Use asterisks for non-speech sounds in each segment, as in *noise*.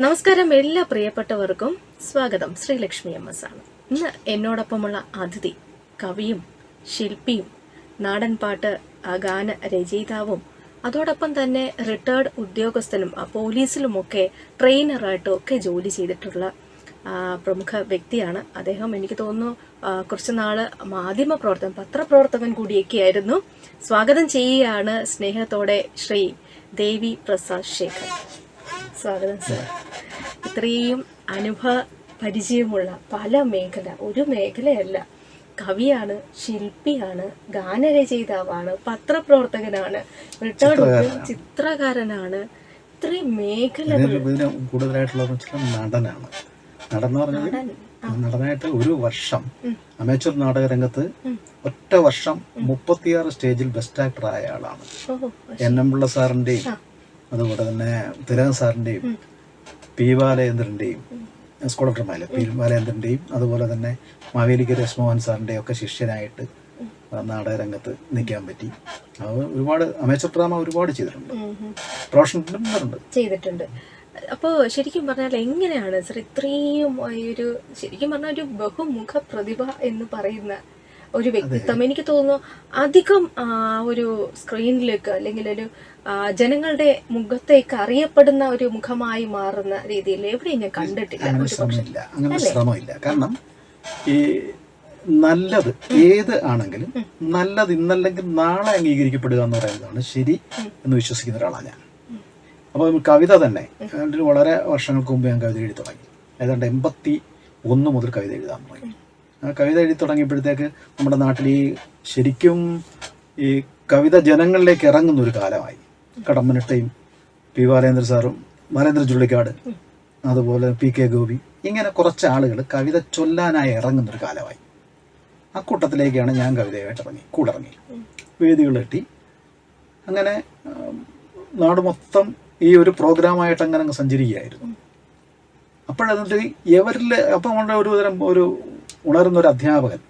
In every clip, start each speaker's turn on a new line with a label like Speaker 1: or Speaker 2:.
Speaker 1: നമസ്കാരം എല്ലാ പ്രിയപ്പെട്ടവർക്കും. സ്വാഗതം. ശ്രീലക്ഷ്മി എം എസ് ആണ് ഇന്ന് എന്നോടൊപ്പമുള്ള അതിഥി കവിയും ശില്പിയും നാടൻ പാട്ട് ഗാന രചയിതാവും അതോടൊപ്പം തന്നെ റിട്ടയർഡ് ഉദ്യോഗസ്ഥനും പോലീസിലുമൊക്കെ ട്രെയിനറായിട്ടും ഒക്കെ ജോലി ചെയ്തിട്ടുള്ള പ്രമുഖ വ്യക്തിയാണ് അദ്ദേഹം. എനിക്ക് തോന്നുന്നു കുറച്ച് നാൾ മാധ്യമ പ്രവർത്തകൻ പത്രപ്രവർത്തകൻ കൂടിയൊക്കെയായിരുന്നു. സ്വാഗതം ചെയ്യുകയാണ് സ്നേഹത്തോടെ ശ്രീ ദേവി പ്രസാദ് ശേഖർ സ്വാഗതം സർ ഇത്രയും അനുഭവ പരിചയമുള്ള പല മേഖല ഒരു മേഖലയല്ല. കവിയാണ് ശില്പിയാണ് ഗാനരചയിതാവാണ് പത്രപ്രവർത്തകനാണ് റിട്ടയർഡ് ചിത്രകാരനാണ്. ഇത്രയും മേഖലകൾ.
Speaker 2: കൂടുതലായിട്ടുള്ളതെന്ന് വെച്ചാൽ നടനാണ്. പറഞ്ഞാൽ നടനായിട്ട് ഒരു വർഷം അമേച്ചർ നാടക രംഗത്ത് ഒറ്റ വർഷം മുപ്പത്തിയാറ് സ്റ്റേജിൽ ബെസ്റ്റ് ആക്ടർ ആയ ആളാണ് എൻ എം പിള്ള സാറിന്റെയും അതുപോലെ തന്നെ തിലകൻ സാറിന്റെയും പി ബാലചന്ദ്രന്റെയും സ്കൂൾ ഓഫ് ഡ്രമയിലെ പി ബാലചന്ദ്രന്റെയും അതുപോലെ തന്നെ മാവേലിക്കര രശ്മോഹൻ സാറിന്റെയും ഒക്കെ ശിഷ്യനായിട്ട് നാടകരംഗത്ത് നിൽക്കാൻ പറ്റി. അത് ഒരുപാട് അമേച്ചർ ഡ്രാമ ഒരുപാട് ചെയ്തിട്ടുണ്ട്. പ്രൊഫഷണൽ
Speaker 1: ചെയ്തിട്ടുണ്ട്. അപ്പോൾ ശരിക്കും പറഞ്ഞാൽ എങ്ങനെയാണ് സർ ഇത്രയും ഈ ഒരു ശരിക്കും പറഞ്ഞാൽ ഒരു ബഹുമുഖ പ്രതിഭ എന്ന് പറയുന്ന ഒരു വ്യക്തിത്വം എനിക്ക് തോന്നുന്നു അധികം ആ, ഒരു സ്ക്രീനിലേക്ക് അല്ലെങ്കിൽ ഒരു ജനങ്ങളുടെ മുഖത്തേക്ക് അറിയപ്പെടുന്ന ഒരു മുഖമായി മാറുന്ന രീതിയിൽ എവിടെയും ഞാൻ കണ്ടിട്ടില്ല.
Speaker 2: അങ്ങനെ ശ്രമമില്ല. കാരണം ഈ നല്ലത് ഏത് ആണെങ്കിലും നല്ലത് ഇന്നല്ലെങ്കിൽ നാളെ അംഗീകരിക്കപ്പെടുക എന്ന് പറയുന്നതാണ് ശരി എന്ന് വിശ്വസിക്കുന്ന ഒരാളാണ് ഞാൻ. അപ്പോൾ കവിത തന്നെ വളരെ വർഷങ്ങൾക്ക് മുമ്പ് ഞാൻ കവിത എഴുതി തുടങ്ങി. ഏതാണ്ട് എൺപത്തി ഒന്ന് മുതൽ കവിത എഴുതാൻ തുടങ്ങി. കവിത എഴുതി തുടങ്ങിയപ്പോഴത്തേക്ക് നമ്മുടെ നാട്ടിൽ ഈ ശരിക്കും ഈ കവിത ജനങ്ങളിലേക്ക് ഇറങ്ങുന്ന ഒരു കാലമായി. കടമ്മനിട്ടയും പി ബാലേന്ദ്ര സാറും ബാലേന്ദ്ര ചുള്ളിക്കാട് അതുപോലെ പി കെ ഗോപി ഇങ്ങനെ കുറച്ച് ആളുകൾ കവിത ചൊല്ലാനായി ഇറങ്ങുന്നൊരു കാലമായി. ആ കൂട്ടത്തിലേക്കാണ് ഞാൻ കവിതയായിട്ട് ഇറങ്ങി കൂടിറങ്ങി വേദികൾ വേദികളെട്ടി അങ്ങനെ നാട് മൊത്തം ഈ ഒരു പ്രോഗ്രാമായിട്ട് അങ്ങനെ അങ്ങ് സഞ്ചരിക്കുകയായിരുന്നു. അപ്പോഴെന്നിട്ട് എവരിൽ അപ്പം നമ്മുടെ ഒരു തരം ഒരു ഉണരുന്ന ഒരു അധ്യാപകൻ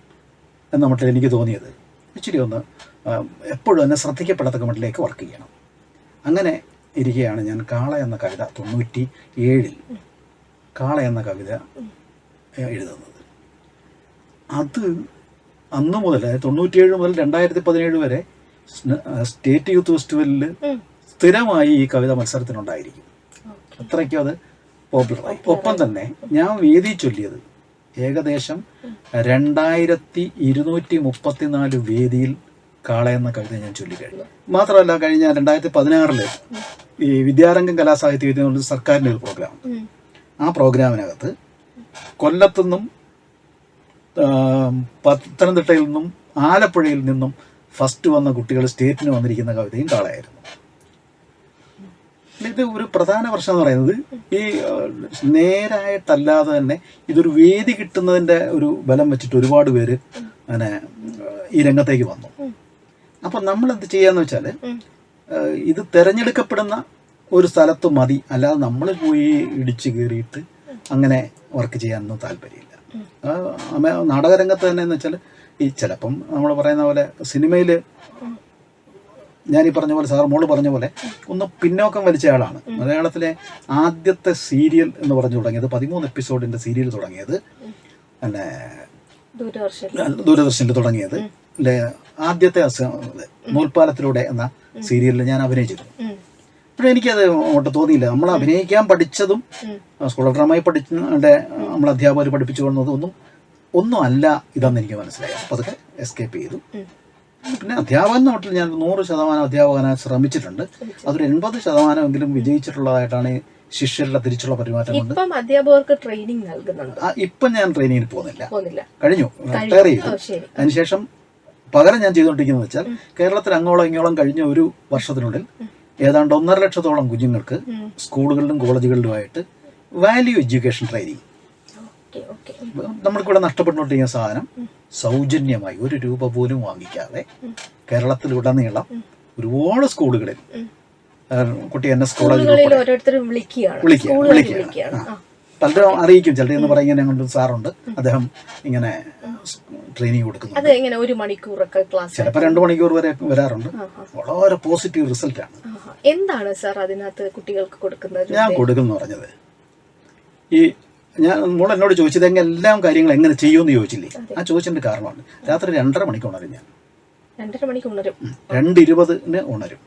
Speaker 2: എന്ന മട്ടിൽ എനിക്ക് തോന്നിയത്. ഇച്ചിരി ഒന്ന് എപ്പോഴും എന്നെ ശ്രദ്ധിക്കപ്പെടാത്ത മട്ടിലേക്ക് വർക്ക് ചെയ്യണം. അങ്ങനെ ഇരിക്കുകയാണ് ഞാൻ കാള എന്ന കവിത തൊണ്ണൂറ്റി ഏഴിൽ കാള എന്ന കവിത എഴുതുന്നത്. അത് അന്ന് മുതൽ തൊണ്ണൂറ്റിയേഴ് മുതൽ രണ്ടായിരത്തി പതിനേഴ് വരെ സ്റ്റേറ്റ് യൂത്ത് ഫെസ്റ്റിവലിൽ സ്ഥിരമായി ഈ കവിത മത്സരത്തിനുണ്ടായിരിക്കും. അത്രയ്ക്കും അത് പോപ്പുലറായി. ഒപ്പം തന്നെ ഞാൻ വേദി ചൊല്ലിയത് ഏകദേശം രണ്ടായിരത്തി ഇരുന്നൂറ്റി മുപ്പത്തിനാല് വേദിയിൽ കാള എന്ന കവിത ഞാൻ ചൊല്ലിക്കഴിഞ്ഞു. മാത്രമല്ല കഴിഞ്ഞ രണ്ടായിരത്തി പതിനാറിൽ ഈ വിദ്യാരംഗം കലാസാഹിത്യ വേദി എന്ന് പറഞ്ഞ സർക്കാരിന്റെ ഒരു പ്രോഗ്രാം ആ പ്രോഗ്രാമിനകത്ത് കൊല്ലത്തുനിന്നും നിന്നും പത്തനംതിട്ടയിൽ നിന്നും ആലപ്പുഴയിൽ നിന്നും ഫസ്റ്റ് വന്ന കുട്ടികൾ സ്റ്റേറ്റിന് വന്നിരിക്കുന്ന കവിതയും കാളയായിരുന്നു. ഇത് ഒരു പ്രധാന പ്രശ്നം എന്ന് പറയുന്നത് ഈ നേരായിട്ടല്ലാതെ തന്നെ ഇതൊരു വേദി കിട്ടുന്നതിന്റെ ഒരു ബലം വെച്ചിട്ട് ഒരുപാട് പേര് അങ്ങനെ ഈ രംഗത്തേക്ക് വന്നു. അപ്പം നമ്മൾ എന്ത് ചെയ്യാന്ന് വെച്ചാൽ ഇത് തിരഞ്ഞെടുക്കപ്പെടുന്ന ഒരു സ്ഥലത്ത് മതി. അല്ലാതെ നമ്മൾ പോയി ഇടിച്ചു കയറിയിട്ട് അങ്ങനെ വർക്ക് ചെയ്യാനൊന്നും താല്പര്യമില്ല. നാടകരംഗത്ത് തന്നെ എന്ന് വെച്ചാൽ ഈ ചിലപ്പം നമ്മൾ പറയുന്ന പോലെ സിനിമയിൽ ഞാൻ ഈ പറഞ്ഞ പോലെ സാർ മോൾ പറഞ്ഞ പോലെ ഒന്ന് പിന്നോക്കം വലിച്ച ആളാണ്. മലയാളത്തിലെ ആദ്യത്തെ സീരിയൽ എന്ന് പറഞ്ഞു തുടങ്ങിയത് പതിമൂന്ന് എപ്പിസോഡിന്റെ സീരിയൽ തുടങ്ങിയത്. പിന്നെ
Speaker 1: ദൂരദർശൻ
Speaker 2: ദൂരദർശനിൽ തുടങ്ങിയത്. അല്ലെ? ആദ്യത്തെ നൂൽപ്പാലത്തിലൂടെ എന്ന സീരിയലിൽ ഞാൻ അഭിനയിച്ചിരുന്നു. പക്ഷേ എനിക്കത് അങ്ങോട്ട് തോന്നിയില്ല. നമ്മൾ അഭിനയിക്കാൻ പഠിച്ചതും സ്കൂൾ ഡ്രാമയിൽ പഠിച്ച നമ്മൾ അധ്യാപകർ പഠിപ്പിച്ചു കൊണ്ടതും ഒന്നും ഒന്നും അല്ല ഇതെന്ന് എനിക്ക് മനസ്സിലായി. അപ്പോൾ അതൊക്കെ എസ്കേപ്പ് ചെയ്തു. പിന്നെ അധ്യാപകൻ നോട്ടിൽ ഞാൻ നൂറ് ശതമാനം അധ്യാപകനായി ശ്രമിച്ചിട്ടുണ്ട്. അതൊരു എൺപത് ശതമാനമെങ്കിലും വിജയിച്ചിട്ടുള്ളതായിട്ടാണ് ശിഷ്യരുടെ തിരിച്ചുള്ള പെരുമാറ്റം കൊണ്ട്
Speaker 1: ഇപ്പം അധ്യാപകർക്ക് ട്രെയിനിങ് നൽകുന്നുണ്ട്?
Speaker 2: ആ, ഇപ്പം ഞാൻ ട്രെയിനിങ്ങിന് പോകുന്നില്ല. കഴിഞ്ഞു. റിട്ടയർ ചെയ്തു.
Speaker 1: ഓ
Speaker 2: അതിനുശേഷം പകരം ഞാൻ ചെയ്തുകൊണ്ടിരിക്കുന്നത് വെച്ചാൽ കേരളത്തിൽ അങ്ങോളം ഇങ്ങോളം കഴിഞ്ഞ ഒരു വർഷത്തിനുള്ളിൽ ഏതാണ്ട് ഒന്നര ലക്ഷത്തോളം കുഞ്ഞുങ്ങൾക്ക്. സ്കൂളുകളിലും കോളേജുകളിലുമായിട്ട് വാല്യൂ എഡ്യൂക്കേഷൻ ട്രെയിനിങ് നമ്മൾക്കിവിടെ നഷ്ടപ്പെട്ടുകൊണ്ടിരിക്കുന്ന സാധനം സൗജന്യമായി ഒരു രൂപ പോലും വാങ്ങിക്കാതെ കേരളത്തിലുടനീളം ഒരുപാട് സ്കൂളുകളിൽ കുട്ടി എന്നെ
Speaker 1: വിളിക്കുകയാണ്.
Speaker 2: ആ. പലരും അറിയിക്കും ചിലർ എന്ന് പറയുന്ന ഞങ്ങളുടെ സാറുണ്ട് അദ്ദേഹം ഇങ്ങനെ ട്രെയിനിങ് കൊടുക്കുന്നു
Speaker 1: ഒരു മണിക്കൂറൊക്കെ ക്ലാസ്
Speaker 2: ചിലപ്പോൾ രണ്ട് മണിക്കൂർ വരെ വരാറുണ്ട്. വളരെ പോസിറ്റീവ് റിസൾട്ട് ആണ്.
Speaker 1: എന്താണ് സാർ അതിനകത്ത് കുട്ടികൾക്ക് കൊടുക്കുന്നത്?
Speaker 2: ഞാൻ കൊടുക്കുന്നു പറഞ്ഞത്. ഈ ഞാൻ മോൾ എന്നോട് ചോദിച്ചത് എങ്ങനെ എല്ലാം കാര്യങ്ങൾ എങ്ങനെ ചെയ്യുമെന്ന് ചോദിച്ചില്ലേ. ആ ചോദിച്ചതിന്റെ കാരണമാണ്. രാത്രി രണ്ടര മണിക്ക് ഉണരും ഞാൻ.
Speaker 1: രണ്ടര മണിക്ക് ഉണരും.
Speaker 2: ഉം. രണ്ട് ഇരുപതിന് ഉണരും.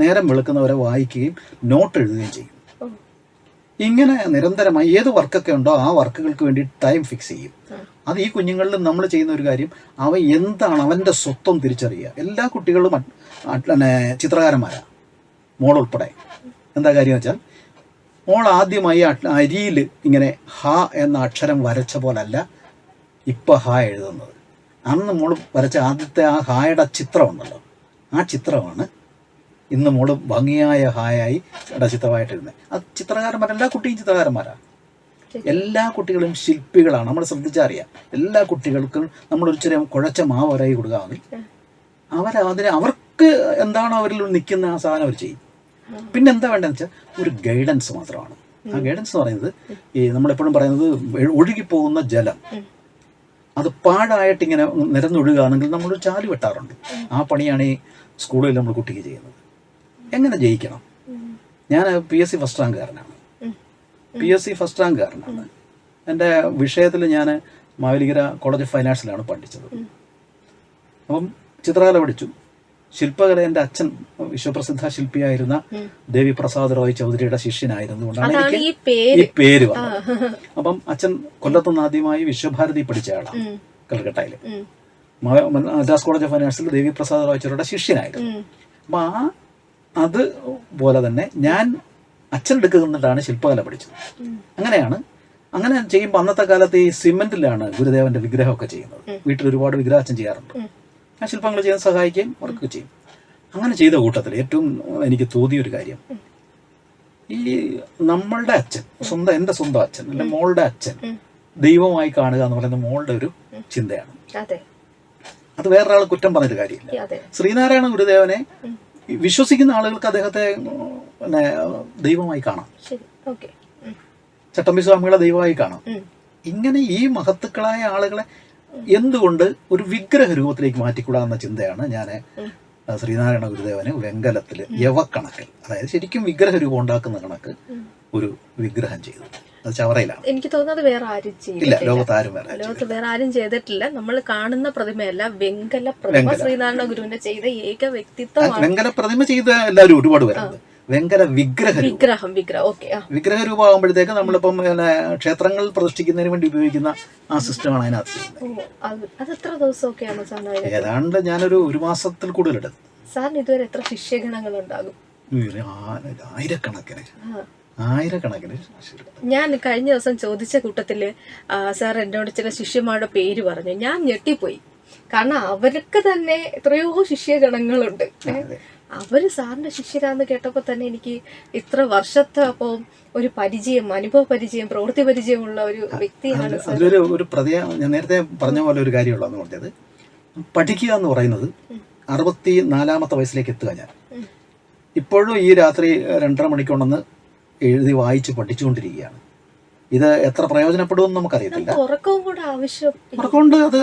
Speaker 2: നേരം വെളുക്കുന്നവരെ വായിക്കുകയും നോട്ട് എഴുതുകയും ചെയ്യും. ഇങ്ങനെ നിരന്തരമായി ഏത് വർക്കൊക്കെ ഉണ്ടോ ആ വർക്കുകൾക്ക് വേണ്ടി ടൈം ഫിക്സ് ചെയ്യും. അത് ഈ കുഞ്ഞുങ്ങളിൽ നമ്മൾ ചെയ്യുന്ന ഒരു കാര്യം അവ എന്താണ് അവന്റെ സ്വത്വം തിരിച്ചറിയുക. എല്ലാ കുട്ടികളും ചിത്രകാരന്മാരാണ് മോൾ ഉൾപ്പെടെ എന്താ കാര്യം വെച്ചാൽ മോൾ ആദ്യമായി അരിയിൽ ഇങ്ങനെ ഹ എന്ന അക്ഷരം വരച്ച പോലല്ല ഇപ്പം ഹ എഴുതുന്നത്. അന്ന് മോൾ വരച്ച ആദ്യത്തെ ആ ഹായുടെ ചിത്രമുണ്ടല്ലോ. ആ ചിത്രമാണ് ഇന്ന് മോൾ ഭംഗിയായ ഹായായി ചിത്രമായിട്ട് എഴുതുന്നത്. ആ ചിത്രകാരന്മാർ എല്ലാ കുട്ടിയും ചിത്രകാരന്മാരാണ് എല്ലാ കുട്ടികളും ശില്പികളാണ്. നമ്മൾ ശ്രദ്ധിച്ചറിയാം. എല്ലാ കുട്ടികൾക്കും നമ്മൾ ഒരു ചെറിയ കുഴച്ച മാവ് വരായി കൊടുക്കാമെങ്കിൽ. അവരതിന് അവർക്ക് എന്താണോ അവരിൽ നിൽക്കുന്ന ആ സാധനം അവർ ചെയ്യും. പിന്നെ എന്താ വേണ്ടതെന്ന് വെച്ചാൽ ഒരു ഗൈഡൻസ് മാത്രമാണ്. ആ ഗൈഡൻസ് എന്ന് പറയുന്നത് ഈ നമ്മളെപ്പോഴും പറയുന്നത് ഒഴുകി ഒഴുകിപ്പോകുന്ന ജലം. അത് പാടായിട്ട് ഇങ്ങനെ നിരന്നൊഴുകുകയാണെങ്കിൽ നമ്മൾ ചാലു വെട്ടാറുണ്ട്. ആ പണിയാണ് ഈ സ്കൂളിൽ നമ്മൾ കുട്ടിക്ക് ചെയ്യുന്നത്. എങ്ങനെ ജയിക്കണം? ഞാൻ പി എസ് സി ഫസ്റ്റ് റാങ്കുകാരനാണ്. പി എസ് സി ഫസ്റ്റ് റാങ്കുകാരനാണ് എന്റെ വിഷയത്തിൽ ഞാൻ മാവേലിക്കര കോളേജ് ഓഫ് ഫൈൻ ആർട്സിലാണ് പഠിച്ചത്. അപ്പം ചിത്രകല പഠിച്ചു. ശില്പകല എന്റെ അച്ഛൻ വിശ്വപ്രസിദ്ധ ശില്പിയായിരുന്ന. ദേവി പ്രസാദ് റോയ് ചൗധരിയുടെ ശിഷ്യനായിരുന്നുകൊണ്ടാണ്
Speaker 1: അതാണ്
Speaker 2: എനിക്ക്
Speaker 1: ഈ പേര്.
Speaker 2: വന്നത്. അപ്പം അച്ഛൻ കൊല്ലത്തുനിന്ന് ആദ്യമായി വിശ്വഭാരതി പഠിച്ച ആളാണ് കൽക്കട്ടയിൽ. മദ്രാസ് കോളേജ് ഓഫ് ഫൈനാൻസിൽ ദേവി പ്രസാദ് റോയ് ചൗധരിയുടെ ശിഷ്യനായിരുന്നു. അപ്പൊ ആ അത് പോലെ തന്നെ ഞാൻ അച്ഛൻ എടുക്കുന്നിട്ടാണ് ശില്പകല പഠിച്ചത്. അങ്ങനെയാണ് അങ്ങനെ ചെയ്യുമ്പോൾ അന്നത്തെ കാലത്ത് ഈ സിമെന്റിലാണ് ഗുരുദേവന്റെ വിഗ്രഹമൊക്കെ ചെയ്യുന്നത്. വീട്ടിൽ ഒരുപാട് വിഗ്രഹം അച്ഛൻ ചെയ്യാറുണ്ട്. ആ ശില്പങ്ങൾ ചെയ്യാൻ സഹായിക്കുകയും വർക്ക് ചെയ്യും. അങ്ങനെ ചെയ്ത കൂട്ടത്തിൽ ഏറ്റവും എനിക്ക് തോന്നിയ ഒരു കാര്യം ഈ നമ്മളുടെ അച്ഛൻ സ്വന്തം എന്റെ സ്വന്തം അച്ഛൻ അല്ലെ മോളുടെ അച്ഛൻ ദൈവമായി കാണുക എന്ന് പറയുന്നത് മോളുടെ ഒരു ചിന്തയാണ്.
Speaker 1: അതെ.
Speaker 2: വേറൊരാൾ കുറ്റം പറഞ്ഞൊരു കാര്യമില്ല. ശ്രീനാരായണ ഗുരുദേവനെ വിശ്വസിക്കുന്ന ആളുകൾക്ക് അദ്ദേഹത്തെ പിന്നെ ദൈവമായി കാണാം. ചട്ടമ്പി സ്വാമികളെ ദൈവമായി കാണാം. ഇങ്ങനെ ഈ മഹത്തുക്കളായ ആളുകളെ എന്തുകൊണ്ട് ഒരു വിഗ്രഹ രൂപത്തിലേക്ക് മാറ്റിക്കൂടാ എന്ന ചിന്തയാണ് ഞാൻ. ശ്രീനാരായണ ഗുരുദേവന് വെങ്കലത്തിൽ യവക്കണക്കിൽ അതായത് ശരിക്കും വിഗ്രഹ രൂപം ഉണ്ടാക്കുന്ന കണക്ക് ഒരു വിഗ്രഹം ചെയ്തു അത് ചവറയിലാണ്.
Speaker 1: എനിക്ക് തോന്നുന്നത് വേറെ ആരും ചെയ്തിട്ടില്ല.
Speaker 2: ലോകത്ത് ആരും വേറെ
Speaker 1: ലോകത്ത് വേറെ ആരും ചെയ്തിട്ടില്ല. നമ്മൾ കാണുന്ന പ്രതിമയല്ല വെങ്കല. പ്രതിമ ശ്രീനാരായണ ഗുരുവിന്റെ ചെയ്ത ഏക വ്യക്തിത്വമാണ്.
Speaker 2: വെങ്കല പ്രതിമ ചെയ്ത എല്ലാവരും ഒരുപാട് പേരുണ്ട്. വെങ്കര വിഗ്രഹ
Speaker 1: വിഗ്രഹം വിഗ്രഹം. ഓക്കെ
Speaker 2: വിഗ്രഹ രൂപമാകുമ്പോഴത്തേക്ക് നമ്മളിപ്പം ക്ഷേത്രങ്ങൾ പ്രതിഷ്ഠിക്കുന്നതിന് വേണ്ടി ഉപയോഗിക്കുന്ന ആ സിസ്റ്റമാണ് അതിനകത്ത്. ഏതാണ്ട് ഞാനൊരു ഒരു മാസത്തിൽ കൂടുതലെടുത്തു
Speaker 1: സാറിന് ഇതുവരെ എത്ര ശിഷ്യഗണങ്ങൾ ഉണ്ടാകും
Speaker 2: ആയിരക്കണക്കിന്.
Speaker 1: ഞാൻ കഴിഞ്ഞ ദിവസം ചോദിച്ച കൂട്ടത്തിൽ സാർ എന്നോട് ചില ശിഷ്യന്മാരുടെ പേര് പറഞ്ഞു. ഞാൻ ഞെട്ടിപ്പോയി. കാരണം അവർക്ക് തന്നെ എത്രയോ ശിഷ്യഗണങ്ങളുണ്ട്. അവർ സാറിന്റെ ശിഷ്യരാന്ന് കേട്ടപ്പോ തന്നെ എനിക്ക് ഇത്ര വർഷത്തെ അപ്പം ഒരു പരിചയം അനുഭവ പരിചയം പ്രവൃത്തി പരിചയമുള്ള ഒരു വ്യക്തിയാണ്
Speaker 2: അതിലൊരു ഒരു പ്രത്യേക ഞാൻ നേരത്തെ പറഞ്ഞ പോലെ ഒരു കാര്യമുള്ളതെന്ന് പറഞ്ഞത്. പഠിക്കുക എന്ന് പറയുന്നത് അറുപത്തി നാലാമത്തെ വയസ്സിലേക്ക് എത്തുക ഞാൻ. ഇപ്പോഴും ഈ രാത്രി രണ്ടര മണിക്കൊണ്ടെന്ന് എഴുതി വായിച്ച് പഠിച്ചുകൊണ്ടിരിക്കുകയാണ്. ഇത് എത്ര പ്രയോജനപ്പെടുമെന്ന് നമുക്കറിയത്തില്ല. ഉറക്കമുണ്ട് അത്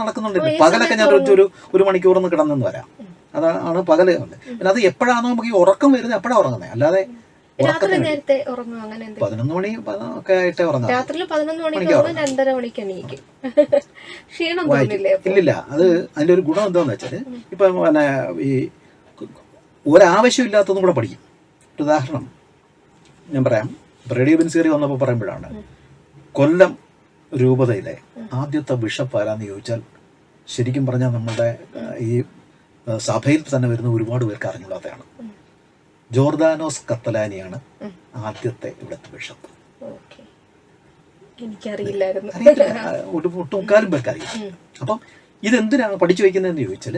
Speaker 2: നടക്കുന്നുണ്ട്. പകലൊക്കെ ഞാൻ ഒരു ഒരു- ഒരു മണിക്കൂർ ഒന്ന് കിടന്നെന്ന് വരാം. അതാണ് പകൽ ഉണ്ട് പിന്നെ അത് എപ്പോഴാണോ നമുക്ക് ഈ ഉറക്കം വരുന്നത് എപ്പോഴാണ് ഉറങ്ങുന്നത്. അല്ലാതെ
Speaker 1: രാത്രി നേരത്തെ ഉറങ്ങും അങ്ങനെ
Speaker 2: പതിനൊന്ന് മണി ഒക്കെ ആയിട്ടേ ഉറങ്ങാം
Speaker 1: രാത്രിയിൽ പതിനൊന്ന് മണിക്ക്
Speaker 2: മണിക്ക്
Speaker 1: ഉറങ്ങും. രണ്ടര മണിക്ക് എണീക്കും. *laughs* ക്ഷീണം തോന്നില്ലേ
Speaker 2: ഇല്ലില്ല അത് അതിന്റെ ഒരു ഗുണം എന്താന്ന് വെച്ചാൽ ഇപ്പം പിന്നെ ഈ ഒരാവശ്യമില്ലാത്തതും കൂടെ പഠിക്കും. ഉദാഹരണം ഞാൻ പറയാം. റേഡിയോ കയറി വന്നപ്പോൾ പറയുമ്പോഴാണ് കൊല്ലം രൂപതയിലെ ആദ്യത്തെ ബിഷപ്പ് ആരാന്ന് ചോദിച്ചാൽ ശരിക്കും പറഞ്ഞാൽ നമ്മുടെ ഈ സഭയിൽ തന്നെ വരുന്ന ഒരുപാട് പേർക്ക് അറിഞ്ഞൂടാത്തതാണ് ജോർദാനോസ് കത്തലാനിയാണ്. ആദ്യത്തെ ഇവിടുത്തെ ബിഷപ്പ്. ഒട്ടുമുക്കാലും പേർക്ക് അറിയാം
Speaker 1: ഉം.
Speaker 2: അപ്പം ഇതെന്തിനാണ് പഠിച്ചു വെക്കുന്നതെന്ന് ചോദിച്ചാൽ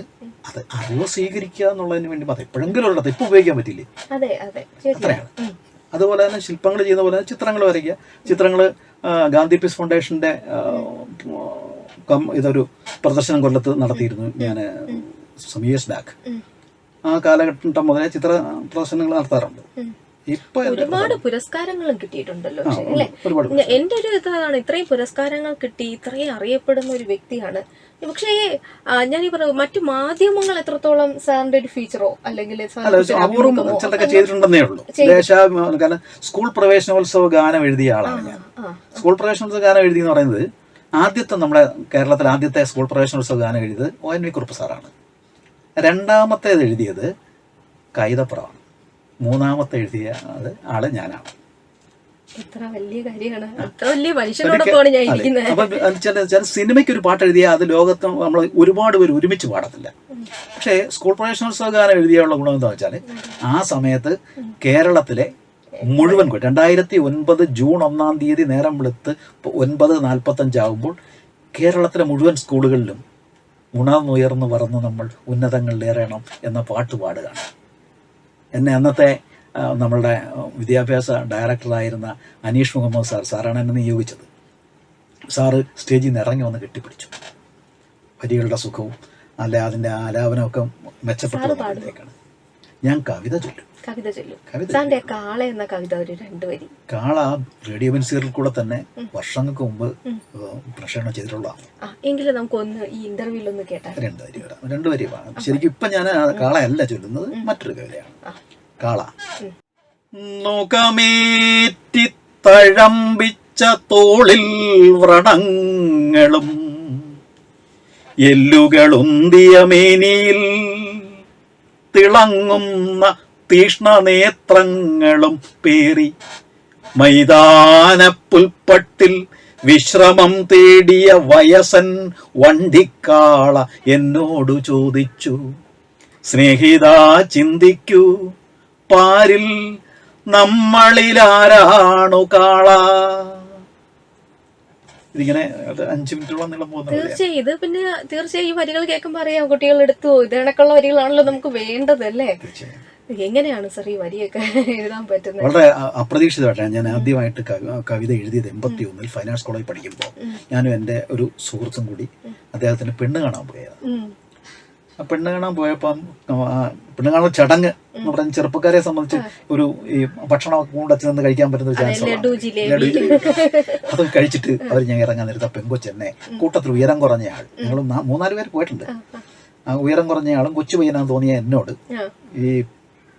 Speaker 2: അത് അറിവ് സ്വീകരിക്കുക എന്നുള്ളതിന് വേണ്ടി മാത്രം. എപ്പോഴെങ്കിലും ഉള്ളത് ഇപ്പൊ ഉപയോഗിക്കാൻ പറ്റില്ലേ? അത്രയാണ്. അതുപോലെ തന്നെ ശില്പങ്ങൾ ചെയ്യുന്ന പോലെ ചിത്രങ്ങൾ വരയ്ക്കുക. ചിത്രങ്ങൾ ഗാന്ധി പീസ് ഫൗണ്ടേഷന്റെ ഇതൊരു പ്രദർശനം കൊല്ലത്ത് നടത്തിയിരുന്നു. ഞാൻ സം ഇയേഴ്സ് ബാക്ക് ആ കാലഘട്ടം മുതലേ ചിത്ര പ്രദർശനങ്ങൾ നടത്താറുണ്ട്. ഇപ്പൊ
Speaker 1: ഒരുപാട് പുരസ്കാരങ്ങളും കിട്ടിയിട്ടുണ്ടല്ലോ അല്ലെ? എന്റെ ഒരു ഇതാണ് ഇത്രയും പുരസ്കാരങ്ങൾ കിട്ടി ഇത്രയും അറിയപ്പെടുന്ന ഒരു വ്യക്തിയാണ്. പക്ഷേ ഞാൻ ഈ പറഞ്ഞു മറ്റു മാധ്യമങ്ങൾ എത്രത്തോളം സാറിന്റെ ഒരു ഫീച്ചറോ അല്ലെങ്കിൽ
Speaker 2: ചെയ്തിട്ടുണ്ടെന്നേ ഉള്ളൂ. കാരണം സ്കൂൾ പ്രവേശനോത്സവ ഗാനം എഴുതിയ ആളാണ് ഞാൻ. സ്കൂൾ പ്രവേശനോത്സവ ഗാനം എഴുതി എന്ന് പറയുന്നത് ആദ്യത്തെ നമ്മുടെ കേരളത്തിൽ ആദ്യത്തെ സ്കൂൾ പ്രവേശനോത്സവ ഗാനം എഴുതിയത് ഒ എൻ വി കുറുപ്പ് സാറാണ്. രണ്ടാമത്തേത് എഴുതിയത് കൈതപ്പുറമാണ് മൂന്നാമത്തെ എഴുതിയ അത് ആൾ ഞാനാണ്. ചില സിനിമയ്ക്ക് ഒരു പാട്ട് എഴുതിയാൽ അത് ലോകത്ത് നമ്മൾ ഒരുപാട് പേര് ഒരുമിച്ച് പാടത്തില്ല. പക്ഷേ സ്കൂൾ പ്രൊഫഷണൽസോ ഗാനം എഴുതിയുള്ള ഗുണം എന്താ വെച്ചാൽ ആ സമയത്ത് കേരളത്തിലെ മുഴുവൻ കൂടി രണ്ടായിരത്തി ഒൻപത് ജൂൺ ഒന്നാം തീയതി നേരം വെളുത്ത് ഒൻപത് നാൽപ്പത്തഞ്ചാകുമ്പോൾ കേരളത്തിലെ മുഴുവൻ സ്കൂളുകളിലും ഉണർന്നുയർന്നു പറന്ന് നമ്മൾ ഉന്നതങ്ങളിലേറണം എന്ന പാട്ട് പാടുകയാണ്. എന്നെ അന്നത്തെ നമ്മളുടെ വിദ്യാഭ്യാസ ഡയറക്ടറായിരുന്ന അനീഷ് മുഹമ്മദ് സാർ സാറാണ് എന്നെ നിയോഗിച്ചത്. സാറ് സ്റ്റേജിൽ നിന്ന് ഇറങ്ങി വന്ന് കെട്ടിപ്പിടിച്ചു. വരികളുടെ സുഖവും അല്ലെ അതിന്റെ ആലാപനമൊക്കെ മെച്ചപ്പെട്ടു ഞാൻ കവിത ചൊല്ലും.
Speaker 1: കവിത ചൊല്ലും.
Speaker 2: കവിത
Speaker 1: കാള എന്ന കവിത ഒരു രണ്ടുവരി
Speaker 2: കാള റേഡിയോ ബെൻസീറിൽ കൂടെ തന്നെ വർഷങ്ങൾക്ക് മുമ്പ് പ്രക്ഷേപണം ചെയ്തിട്ടുള്ളതാണ്
Speaker 1: ആ എങ്കിലും നമുക്ക് ഒന്ന് ഈ ഇന്റർവ്യൂവിൽ ഒന്ന് കേട്ടാൽ
Speaker 2: രണ്ട് വരി രണ്ട് വരി വേണം ശരിക്കും ഇപ്പൊ ഞാൻ കാളയല്ല ചൊല്ലുന്നത് മറ്റൊരു കവിതയാണ്. കാള. നുകമേറ്റി തഴമ്പിച്ച തോളിൽ വ്രണങ്ങളും എല്ലുകളുന്തിയ മേനിയിൽ തിളങ്ങുന്ന തീഷ്ണനേത്രങ്ങളും പേറി മൈതാനപ്പുൽപ്പട്ടിൽ വിശ്രമം തേടിയ വയസൻ വണ്ടിക്കാള എന്നോടു ചോദിച്ചു. സ്നേഹിത ചിന്തിക്കൂ. പാരിൽ നമ്മളിലാരാണു കാള? ഇതിങ്ങനെ അഞ്ചു മിനിറ്റോളം നീളം പോകുന്ന.
Speaker 1: തീർച്ചയായും. ഇത് പിന്നെ തീർച്ചയായും ഈ വരികൾ കേൾക്കുമ്പോൾ അറിയാം കുട്ടികൾ എടുത്തു. ഇതേണക്കുള്ള വരികളാണല്ലോ നമുക്ക് വേണ്ടത് അല്ലേ?
Speaker 2: തീർച്ചയായും.
Speaker 1: എങ്ങനെയാണ് സർ ഈ വരിയൊക്കെ എഴുതാൻ പറ്റുന്നത്?
Speaker 2: വളരെ അപ്രതീക്ഷിതമായിട്ടാണ് ഞാൻ ആദ്യമായിട്ട് കവി- കവിത എഴുതിയത് എൺപത്തി ഒന്നിൽ ഫൈൻ ആർട്സ് കോളേജിൽ പഠിക്കുമ്പോൾ ഞാനും എന്റെ ഒരു സുഹൃത്തും കൂടി അദ്ദേഹത്തിന് പെണ്ണ് കാണാൻ
Speaker 1: പോയതാണ്
Speaker 2: ആ പെണ്ണ് കാണാൻ പോയപ്പം പെണ്ണ് കാണാൻ ചടങ്ങ് എന്ന് പറഞ്ഞ ചെറുപ്പക്കാരെ സംബന്ധിച്ച് ഒരു ഈ ഭക്ഷണം കൂടെ ചെന്ന് കഴിക്കാൻ പറ്റുന്ന ഒരു ചാൻസ് *laughs* അത് കഴിച്ചിട്ട് അവർ ഞാൻ ഇറങ്ങാൻ നേരത്തെ പെങ്കൊച്ചെന്നെ കൂട്ടത്തിൽ ഉയരം കുറഞ്ഞ ആൾ. ഞങ്ങൾ മൂന്നാൽ പേര് പോയിട്ടുണ്ട്. ആ ഉയരം കുറഞ്ഞ ആളും കൊച്ചു പയ്യനാന്ന് തോന്നിയ എന്നോട് ഈ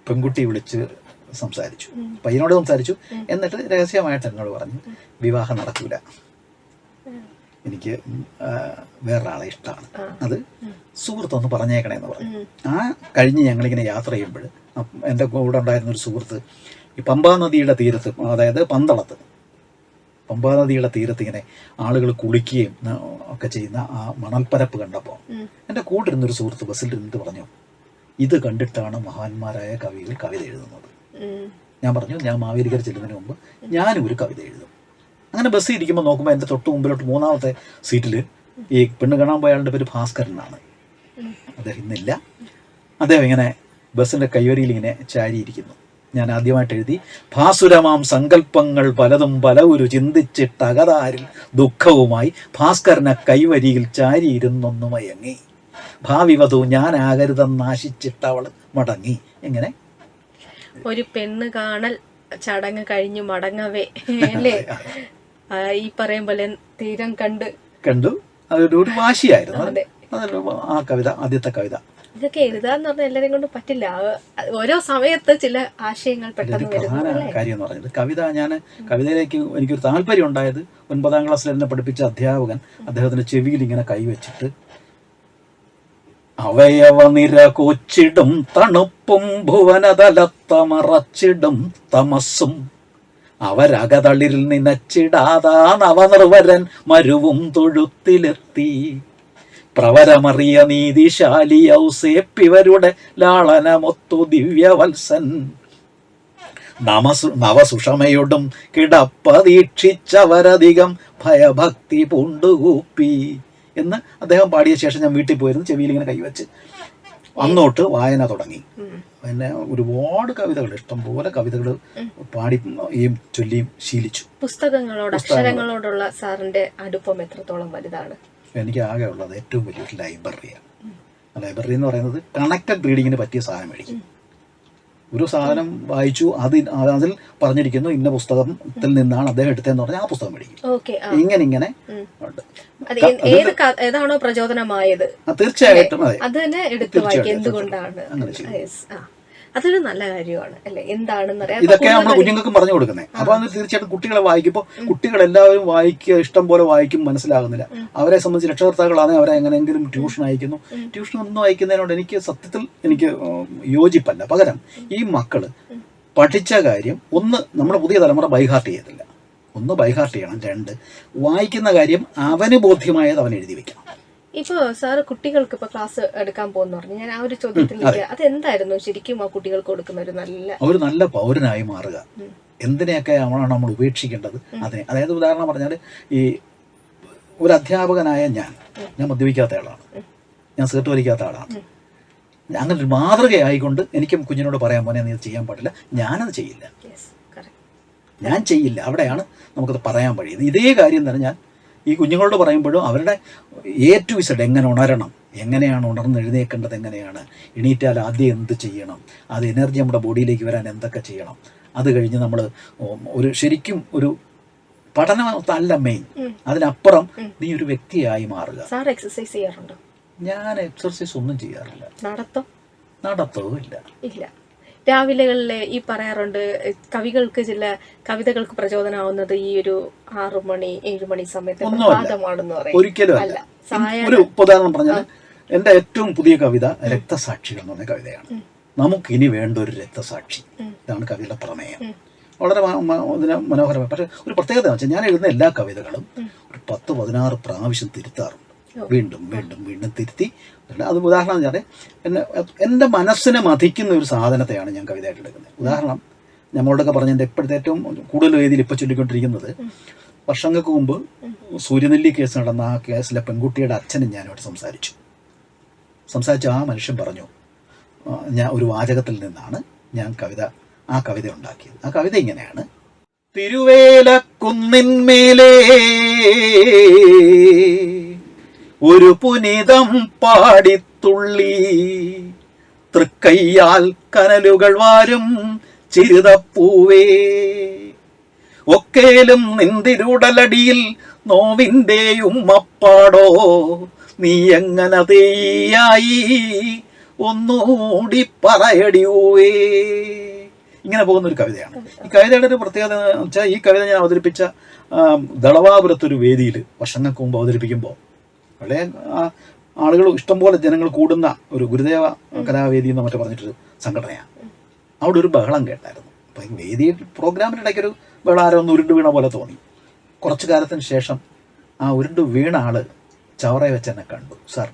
Speaker 2: പെൺകുട്ടി വിളിച്ച് സംസാരിച്ചു. പയ്യനോട് സംസാരിച്ചു. എന്നിട്ട് രഹസ്യമായിട്ട് എന്നോട് പറഞ്ഞു വിവാഹം നടക്കൂല. എനിക്ക് വേറൊരാളെ ഇഷ്ടമാണ് അത് സുഹൃത്തൊന്ന് പറഞ്ഞേക്കണേ എന്ന് പറഞ്ഞു. ആ കഴിഞ്ഞ് ഞങ്ങളിങ്ങനെ യാത്ര ചെയ്യുമ്പോൾ എന്റെ കൂടെ ഉണ്ടായിരുന്ന ഒരു സുഹൃത്ത് ഈ പമ്പാ നദിയുടെ തീരത്ത് അതായത് പന്തളത്ത് പമ്പാ നദിയുടെ തീരത്ത് ഇങ്ങനെ ആളുകൾ കുളിക്കുകയും ഒക്കെ ചെയ്യുന്ന ആ മണൽപ്പരപ്പ് കണ്ടപ്പോൾ. എന്റെ കൂട്ടിരുന്നൊരു സുഹൃത്ത് ബസ്സിൽ ഇരുന്നിട്ട് പറഞ്ഞു ഇത് കണ്ടിട്ടാണ് മഹാന്മാരായ കവികൾ കവിത എഴുതുന്നത്. ഞാൻ പറഞ്ഞു ഞാൻ മാവേലിക്കര ചെല്ലുന്നതിന് മുമ്പ് ഞാനും ഒരു കവിത എഴുതും. അങ്ങനെ ബസ്സിൽ ഇരിക്കുമ്പോൾ നോക്കുമ്പോൾ എന്റെ തൊട്ട് മുമ്പിലോട്ട് മൂന്നാമത്തെ സീറ്റിൽ ഈ പെണ്ണ് കാണാൻ പോയ ആളുടെ പേര് ഭാസ്കരനാണ്. അദ്ദേഹം ഇന്നില്ല. അദ്ദേഹം ഇങ്ങനെ ബസ്സിന്റെ കൈവരിയിൽ ഇങ്ങനെ ചാരിയിരിക്കുന്നു. ഞാൻ ആദ്യമായിട്ട് എഴുതി ഭാസുരമാം സങ്കല്പങ്ങൾ പലതും പല ഒരു ചിന്തിച്ചിട്ടകതാരിൽ ദുഃഖവുമായി ഭാസ്കരനെ കൈവരിയിൽ ചാരിയിരുന്നൊന്നു മയങ്ങി ഭാവിവധു ഞാനാകരുതെന്നാശിച്ചിട്ടവൾ മടങ്ങി. എങ്ങനെ?
Speaker 1: ഒരു പെണ്ണ് കാണൽ ചടങ്ങ് കഴിഞ്ഞു മടങ്ങവേ അല്ലേ? *laughs* ഈ പറയും പോലെ തീരം കണ്ട്.
Speaker 2: കണ്ടു. അതൊരു ഒരു വാശിയായിരുന്നു. ആ കവിത ആദ്യത്തെ കവിത.
Speaker 1: ഇതൊക്കെ എഴുതാന്ന് പറഞ്ഞാൽ എല്ലാരെയും കൊണ്ട് പറ്റില്ല. ഓരോ സമയത്ത് ചില ആശയങ്ങൾ പെട്ടെന്ന്
Speaker 2: പ്രധാന കാര്യം എന്ന് പറയുന്നത് കവിത ഞാൻ കവിതയിലേക്ക് എനിക്കൊരു താല്പര്യം ഉണ്ടായത് ഒൻപതാം ക്ലാസ്സിൽ എന്നെ പഠിപ്പിച്ച അധ്യാപകൻ അദ്ദേഹത്തിന്റെ ചെവിയിൽ ഇങ്ങനെ കൈവച്ചിട്ട് അവയവ നിര കൊച്ചിടും തണുപ്പും ഭുവനതലത്തമറച്ചിടും തമസ്സും. അവരകതളിരിൽ നിനച്ചിടാതാ നവനിർവരൻ മരുവും തൊഴുത്തിലെത്തി. പ്രവരമറിയ നീതിശാലി ഔസേപ്പിവരുടെ ലാളനമൊത്തു ദിവ്യവത്സൻ. നമസു നവസുഷമയോടും കിടപ്പതീക്ഷിച്ചവരധികം ഭയഭക്തി പൂണ്ടുകൂപ്പി. എന്ന് അദ്ദേഹം പാടിയ ശേഷം ഞാൻ വീട്ടിൽ പോയിരുന്നു ചെവിയിൽ ഇങ്ങനെ കൈവച്ച്. അന്നോട്ട് വായന തുടങ്ങി. പിന്നെ ഒരുപാട് കവിതകൾ ഇഷ്ടംപോലെ കവിതകൾ പാടി ചൊല്ലിയും ശീലിച്ചു.
Speaker 1: പുസ്തകങ്ങളോട് അക്ഷരങ്ങളോടുള്ള സാറിന്റെ അടുപ്പം എത്രത്തോളം വലുതാണ്?
Speaker 2: എനിക്ക് ആകെ ഉള്ളത് ഏറ്റവും വലിയൊരു ലൈബ്രറിയാണ്. ലൈബ്രറി എന്ന് പറയുന്നത് കണക്റ്റഡ് റീഡിങ്ങിന് പറ്റിയ സാധനം മേടിക്കും. ഒരു സാധനം വായിച്ചു അത് അതിൽ പറഞ്ഞിരിക്കുന്നു ഇന്ന പുസ്തകത്തിൽ നിന്നാണ് അദ്ദേഹം എടുത്തതെന്ന് പറഞ്ഞാൽ ആ പുസ്തകം മേടിക്കും. ഇങ്ങനെ ഇങ്ങനെ
Speaker 1: ഏതാണോ പ്രചോദനമായത്?
Speaker 2: തീർച്ചയായിട്ടും അതെ.
Speaker 1: അത്. തന്നെ എടുത്തു എന്തുകൊണ്ടാണ്?
Speaker 2: അങ്ങനെ ചെയ്യും.
Speaker 1: അതൊരു നല്ല കാര്യമാണ് അല്ലെ? എന്താണെന്ന് അറിയാം.
Speaker 2: ഇതൊക്കെ നമ്മൾ കുഞ്ഞുങ്ങൾക്കും പറഞ്ഞു കൊടുക്കുന്നത് അപ്പൊ അത് തീർച്ചയായിട്ടും കുട്ടികളെ വായിക്കുമ്പോൾ കുട്ടികൾ എല്ലാവരും വായിക്കുക ഇഷ്ടം പോലെ വായിക്കും മനസ്സിലാകുന്നില്ല. അവരെ സംബന്ധിച്ച് രക്ഷകർത്താക്കളാണെങ്കിൽ അവരെ എങ്ങനെയെങ്കിലും ട്യൂഷൻ അയക്കുന്നു. ട്യൂഷൻ ഒന്നും അയക്കുന്നതിനോട് എനിക്ക് സത്യത്തിൽ എനിക്ക് യോജിപ്പല്ല. പകരം ഈ മക്കൾ പഠിച്ച കാര്യം ഒന്ന് നമ്മുടെ പുതിയ തലമുറ ബൈഹാർട്ട് ചെയ്യത്തില്ല. ഒന്ന് ബൈഹാർട്ട് ചെയ്യണം. രണ്ട് വായിക്കുന്ന കാര്യം അവന് ബോധ്യമായത് അവൻ എഴുതി വെക്കണം.
Speaker 1: ഇപ്പൊ സാറ് കുട്ടികൾക്ക് ഇപ്പൊ ക്ലാസ് എടുക്കാൻ പോകുന്ന പറഞ്ഞു. ഞാൻ ആ ഒരു ചോദ്യത്തിലേക്ക് അത്. എന്തായിരുന്നു ശരിക്കും ആ കുട്ടികൾക്ക് കൊടുക്കുന്ന ഒരു നല്ല
Speaker 2: ഒരു നല്ല പൗരനായി മാറുക. എന്തിനെയൊക്കെ ആണ് നമ്മൾ ഉപേക്ഷിക്കേണ്ടത് അതിനെ? അതായത് ഉദാഹരണം പറഞ്ഞാൽ ഈ ഒരു അധ്യാപകനായ ഞാൻ ഞാൻ മദ്യപിക്കാത്ത ആളാണ്. ഞാൻ സിഗരറ്റ് വലിക്കാത്ത ആളാണ്. അങ്ങനെ ഒരു മാതൃകയായിക്കൊണ്ട് എനിക്കും കുഞ്ഞിനോട് പറയാൻ മോനെ നീ ചെയ്യാൻ പാടില്ല. ഞാനത് ചെയ്യില്ല. ഞാൻ ചെയ്യില്ല. അവിടെയാണ് നമുക്കത് പറയാൻ വഴി ഇതേ കാര്യം തന്നെ ഞാൻ ഈ കുഞ്ഞുങ്ങളോട് പറയുമ്പോഴും അവരുടെ എ ടു ഇസഡ് എങ്ങനെ ഉണരണം? എങ്ങനെയാണ് ഉണർന്ന് എഴുന്നേക്കേണ്ടത് എങ്ങനെയാണ്? എണീറ്റാൽ ആദ്യം എന്ത് ചെയ്യണം? അത് എനർജി നമ്മുടെ ബോഡിയിലേക്ക് വരാൻ എന്തൊക്കെ ചെയ്യണം? അത് കഴിഞ്ഞ് നമ്മൾ ഒരു ശരിക്കും ഒരു പഠനമല്ല മെയിൻ. അതിനപ്പുറം നീ ഒരു വ്യക്തിയായി മാറുക.
Speaker 1: സാർ എക്സസൈസ് ചെയ്യാറുണ്ടോ?
Speaker 2: ഞാൻ എക്സർസൈസ് ഒന്നും ചെയ്യാറില്ല.
Speaker 1: നടത്തോ?
Speaker 2: നടത്തവും ഇല്ല
Speaker 1: ഇല്ല. രാവിലെകളിലെ ഈ പറയാറുണ്ട് കവികൾക്ക് ചില കവിതകൾക്ക് പ്രചോദനമാവുന്നത് ഈ ഒരു ആറു മണി ഏഴു മണി സമയത്ത്
Speaker 2: പാദമാണെന്ന്
Speaker 1: പ്രഭാതമാണെന്ന് പറയും. അല്ല.
Speaker 2: ഒരു ഉദാഹരണം പറഞ്ഞാൽ എന്റെ ഏറ്റവും പുതിയ കവിത രക്തസാക്ഷികൾ എന്ന് പറഞ്ഞ കവിതയാണ്. നമുക്ക് ഇനി വേണ്ട ഒരു രക്തസാക്ഷി ഇതാണ് കവിയുടെ പ്രമേയം. വളരെ ഇതിന് മനോഹരമായി പക്ഷെ ഒരു പ്രത്യേകത വെച്ചാൽ ഞാൻ എഴുതുന്ന എല്ലാ കവിതകളും ഒരു പത്ത് പതിനാറ് പ്രാവശ്യം തിരുത്താറുണ്ട്. വീണ്ടും വീണ്ടും വീണ്ടും തിരുത്തി അത് ഉദാഹരണം വെച്ചാൽ എന്നെ എന്റെ മനസ്സിനെ മതിക്കുന്ന ഒരു സാധനത്തെയാണ് ഞാൻ കവിതയായിട്ട് എടുക്കുന്നത്. ഉദാഹരണം നമ്മളോടൊക്കെ പറഞ്ഞ എന്റെ ഇപ്പോഴത്തെ ഏറ്റവും കൂടുതൽ വേദിയിൽ ഇപ്പോൾ ചൊല്ലിക്കൊണ്ടിരിക്കുന്നത് വർഷങ്ങൾക്ക് മുമ്പ് സൂര്യനെല്ലി കേസ് നടന്ന ആ കേസിലെ പെൺകുട്ടിയുടെ അച്ഛനും ഞാനോട് സംസാരിച്ചു. സംസാരിച്ച ആ മനുഷ്യൻ പറഞ്ഞു ഞാൻ ഒരു വാചകത്തിൽ നിന്നാണ് ഞാൻ കവിത ആ കവിത ഉണ്ടാക്കിയത്. ആ കവിത ഇങ്ങനെയാണ്. തിരുവേലക്കുന്നിന്മേലേ ഒരു പുനിതം പാടിത്തുള്ളി തൃക്കയ്യാൽ കനലുകൾ വാരും ചിരുതപ്പൂവേ. ഒക്കേലും നിന്തിരുടലടിയിൽ നോവിന്റെയും അപ്പാടോ. നീ എങ്ങനെ തെയ്യായി ഒന്നുകൂടി പറയടിയൂവേ ഇങ്ങനെ പോകുന്ന ഒരു കവിതയാണ്. ഈ കവിതയുടെ ഒരു പ്രത്യേകത എന്ന് വെച്ചാൽ ഈ കവിത ഞാൻ അവതരിപ്പിച്ച ദളവാപുരത്തൊരു വേദിയിൽ വർഷങ്ങൾക്ക് മുമ്പ് അവതരിപ്പിക്കുമ്പോൾ വളരെ ആളുകൾ ഇഷ്ടംപോലെ ജനങ്ങൾ കൂടുന്ന ഒരു ഗുരുദേവ കലാവേദി എന്ന് മറ്റേ പറഞ്ഞിട്ടൊരു സംഘടനയാണ് അവിടെ ഒരു ബഹളം കേട്ടായിരുന്നു. അപ്പം ഈ വേദി പ്രോഗ്രാമിനിടയ്ക്ക് ഒരു ബഹളാരം ഒന്ന് ഉരുണ്ട് വീണ പോലെ തോന്നി. കുറച്ചു കാലത്തിന് ശേഷം ആ ഉരുണ്ട് വീണ ആൾ ചവറയെ വെച്ച് എന്നെ കണ്ടു. സാർ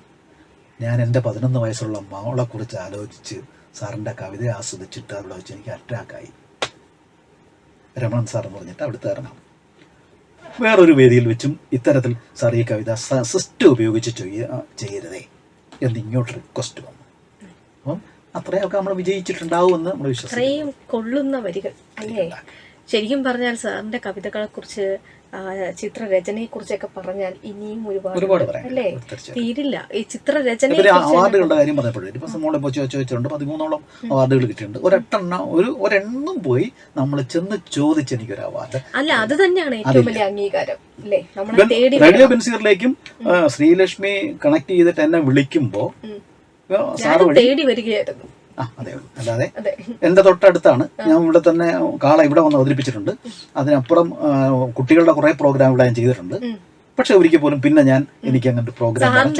Speaker 2: ഞാൻ എന്റെ പതിനൊന്ന് വയസ്സുള്ള മകളെക്കുറിച്ച് ആലോചിച്ച് സാറിന്റെ കവിത ആസ്വദിച്ചിട്ട് അവിടെ വെച്ച് എനിക്ക് അറ്റാക്കായി. രമണൻ സാർ എന്ന് പറഞ്ഞിട്ട് അവിടുത്തെ കാരണമാണ് വേറൊരു വേദിയിൽ വെച്ചും ഇത്തരത്തിൽ സാർ ഈ കവിത സിസ്റ്റം ഉപയോഗിച്ച് ചെയ്യ ചെയ്യരുതേ എന്ന് ഇങ്ങോട്ട് റിക്വസ്റ്റ് വന്നു. അപ്പം അത്രയൊക്കെ നമ്മൾ വിജയിച്ചിട്ടുണ്ടാവുമെന്ന് നമ്മൾ വിശ്വസിക്കുന്നു.
Speaker 1: കൊള്ളുന്ന വരികൾ അല്ലേ? ശരിക്കും പറഞ്ഞാൽ സാറിന്റെ കവിതകളെ കുറിച്ച് ചിത്രരചനയെ കുറിച്ചൊക്കെ പറഞ്ഞാൽ ഇനിയും ഒരുപാട്. അല്ലേ? തീരില്ല. ഈ ചിത്രരചന
Speaker 2: അവാർഡുകളുടെ കാര്യം പറഞ്ഞപ്പോഴേ ഇപ്പൊ മോളെ ഇപ്പോൾ ചോദിച്ചിട്ടുണ്ട് പതിമൂന്നോളം അവാർഡുകൾ കിട്ടിയിട്ടുണ്ട്. ഒരെട്ടെണ്ണം ഒരു ഒരെണ്ണം പോയി നമ്മൾ ചെന്ന് ചോദിച്ച എനിക്ക് ഒരു അവാർഡ്
Speaker 1: അല്ല അത് തന്നെയാണ് ഏറ്റവും വലിയ അംഗീകാരം
Speaker 2: റേഡിയോ ബെൻസീറിലേക്കും ശ്രീലക്ഷ്മി കണക്ട് ചെയ്തിട്ട് എന്നെ വിളിക്കുമ്പോ
Speaker 1: ഉം.
Speaker 2: ആ, സാറ്
Speaker 1: ഞാനും
Speaker 2: വഴി
Speaker 1: തേടി വരികയായിരുന്നു.
Speaker 2: ആ അതെ. അല്ലാതെ എന്റെ തൊട്ടടുത്താണ്. ഞാൻ ഇവിടെ തന്നെ കാള ഇവിടെ വന്ന് അവതരിപ്പിച്ചിട്ടുണ്ട്. അതിനപ്പുറം കുട്ടികളുടെ കുറെ പ്രോഗ്രാം ഇവിടെ ഞാൻ ചെയ്തിട്ടുണ്ട്. പക്ഷെ ഒരിക്കൽ പോലും പിന്നെ ഞാൻ എനിക്ക് അങ്ങനത്തെ പ്രോഗ്രാം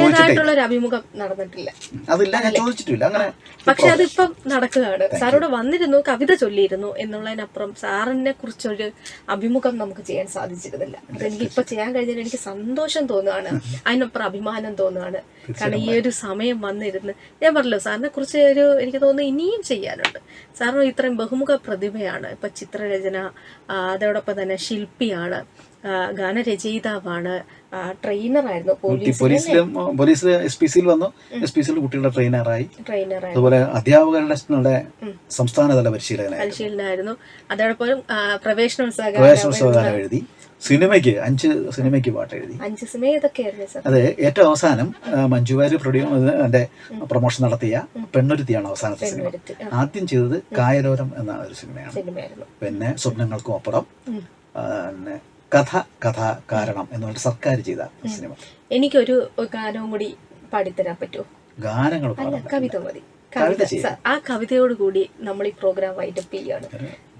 Speaker 1: ഒരു അഭിമുഖം നടന്നിട്ടില്ല.
Speaker 2: അതില്ല ഞാൻ ചോദിച്ചിട്ടില്ല. അങ്ങനെ
Speaker 1: പക്ഷെ അതിപ്പം നടക്കുകയാണ്. സാറോട് വന്നിരുന്നു കവിത ചൊല്ലിയിരുന്നു എന്നുള്ളതിനപ്പുറം സാറിനെ കുറിച്ചൊരു അഭിമുഖം നമുക്ക് ചെയ്യാൻ സാധിച്ചിരുന്നില്ല. അതെനിക്ക് ഇപ്പൊ ചെയ്യാൻ കഴിഞ്ഞാൽ എനിക്ക് സന്തോഷം തോന്നുകയാണ്. അതിനപ്പുറം അഭിമാനം തോന്നുകയാണ്. കാരണം ഈ ഒരു സമയം വന്നിരുന്ന് ഞാൻ പറഞ്ഞല്ലോ സാറിനെ കുറിച്ച് ഒരു എനിക്ക് തോന്നുന്നു ഇനിയും ചെയ്യാനുണ്ട്. സാറിന് ഇത്രയും ബഹുമുഖ പ്രതിഭയാണ്. ഇപ്പൊ ചിത്രരചന അതോടൊപ്പം തന്നെ ശില്പിയാണ്. ഗാനരചയിതാവാണ്. ട്രെയിനറായിരുന്നു പോലീസ്
Speaker 2: പോലീസിലും പോലീസിൽ എസ് പി സിയിൽ വന്നു. എസ് പി സിയിൽ കുട്ടികളുടെ ട്രെയിനറായി.
Speaker 1: ട്രെയിനറായി.
Speaker 2: അതുപോലെ അധ്യാപകരുടെ സംസ്ഥാനതല പരിശീലകനായിരുന്നു.
Speaker 1: പരിശീലനമായിരുന്നു അതോടൊപ്പം പ്രവേശനോത്സവ
Speaker 2: എഴുതി. സിനിമയ്ക്ക് അഞ്ച് സിനിമയ്ക്ക് പാട്ട് എഴുതി
Speaker 1: അഞ്ച് സിനിമ ഏതൊക്കെയായിരുന്നു
Speaker 2: അത് ഏറ്റവും അവസാനം ആ, മഞ്ജു വാര്യർ പ്രൊഡ്യൂ എന്റെ പ്രൊമോഷൻ നടത്തിയ പെണ്ണൊരുത്തിയാണ് അവസാനത്തെ സിനിമ. ആദ്യം ചെയ്തത് കായലോരം എന്ന ഒരു സിനിമയാണ്. പിന്നെ സ്വപ്നങ്ങൾക്കും അപ്പുറം പിന്നെ കഥ കഥ കാരണം എന്ന് പറഞ്ഞിട്ട് സർക്കാർ ചെയ്ത സിനിമ.
Speaker 1: എനിക്കൊരു ഗാനവും കൂടി പാടിത്തരാൻ പറ്റുമോ?
Speaker 2: ഗാനങ്ങൾ
Speaker 1: കവിത മതി.
Speaker 2: കവിത
Speaker 1: ആ കവിതയോട് കൂടി നമ്മൾ ഈ പ്രോഗ്രാം വൈൻഡപ്പ് ചെയ്യാണ്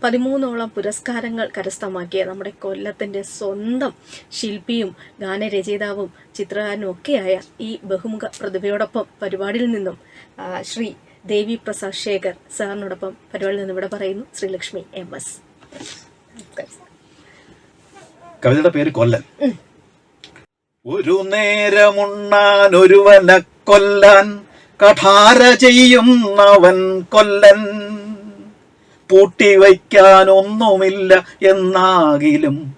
Speaker 1: പതിമൂന്നോളം പുരസ്കാരങ്ങൾ കരസ്ഥമാക്കിയ നമ്മുടെ കൊല്ലത്തിന്റെ സ്വന്തം ശില്പിയും ഗാനരചയിതാവും ചിത്രകാരനും ഒക്കെയായ ഈ ബഹുമുഖ പ്രതിഭയോടൊപ്പം പരിപാടിയിൽ നിന്നും ശ്രീ ദേവി പ്രസാദ് ശേഖർ സാറിനോടൊപ്പം പരിപാടിയിൽ നിന്ന് ഇവിടെ പറയുന്നു ശ്രീലക്ഷ്മി എം എസ്.
Speaker 2: കവിതയുടെ പേര് കൊല്ലൻ. ഒരു നേരമുണ്ണാൻ ഒരുവനെ കൊല്ലാൻ കഠാര ചെയ്യുന്നവൻ കൊല്ലൻ. പൂട്ടിവയ്ക്കാൻ ഒന്നുമില്ല എന്നാകിലും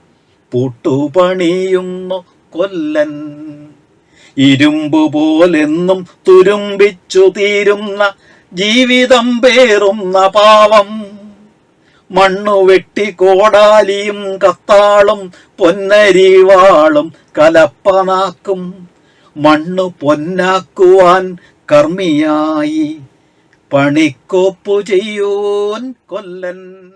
Speaker 2: പൂട്ടുപണിയുന്നു കൊല്ലൻ. ഇരുമ്പു പോലെന്നും തുരുമ്പിച്ചു തീരുന്ന ജീവിതം പേറുന്ന പാവം. മണ്ണു വെട്ടി കോടാലിയും കത്താളും പൊന്നരിവാളും കലപ്പനാക്കും. മണ്ണു പൊന്നാക്കുവാൻ കർമ്മിയായി. പണിക്കോപ്പു ചെയ്യൂൻ കൊല്ലൻ.